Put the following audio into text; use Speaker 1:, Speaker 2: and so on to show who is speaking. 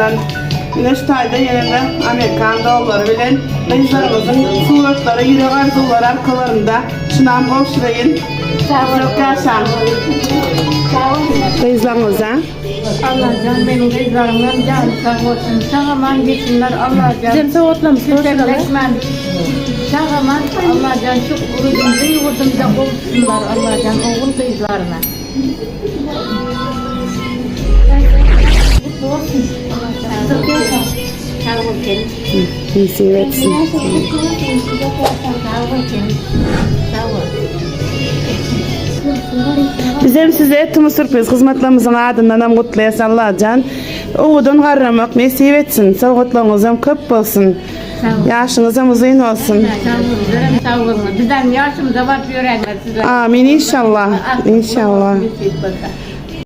Speaker 1: ağzından Randevuları bilen kızlarımızın suratları, yürek arzuları arkalarında. Şundan boşlayın. Yaşam. Kızlarımıza.
Speaker 2: Allah can benim kızlarımdan can sağ olsun. Sağaman gitsinler Allah can.
Speaker 3: Cem sen otlamış.
Speaker 2: Köşekleşmen. Sağaman Allah can şu urudumuzu yurdumuza olsunlar Allah can oğul kızlarına. Sağ olsun.
Speaker 1: İyisi etsin.
Speaker 2: Sağ olsun. Sağ olsun.
Speaker 1: Bizim size ettiğimiz sürpriz hizmetlerimizin ardından hem kutlayasın Allah'can. Oğudun karramak nasip etsin. Sağlıklarınızın köp olsun. Yaşınızın uzun olsun.
Speaker 2: Sağ olun. Bizden yaşımıza var sizler.
Speaker 1: Amin inşallah. İnşallah.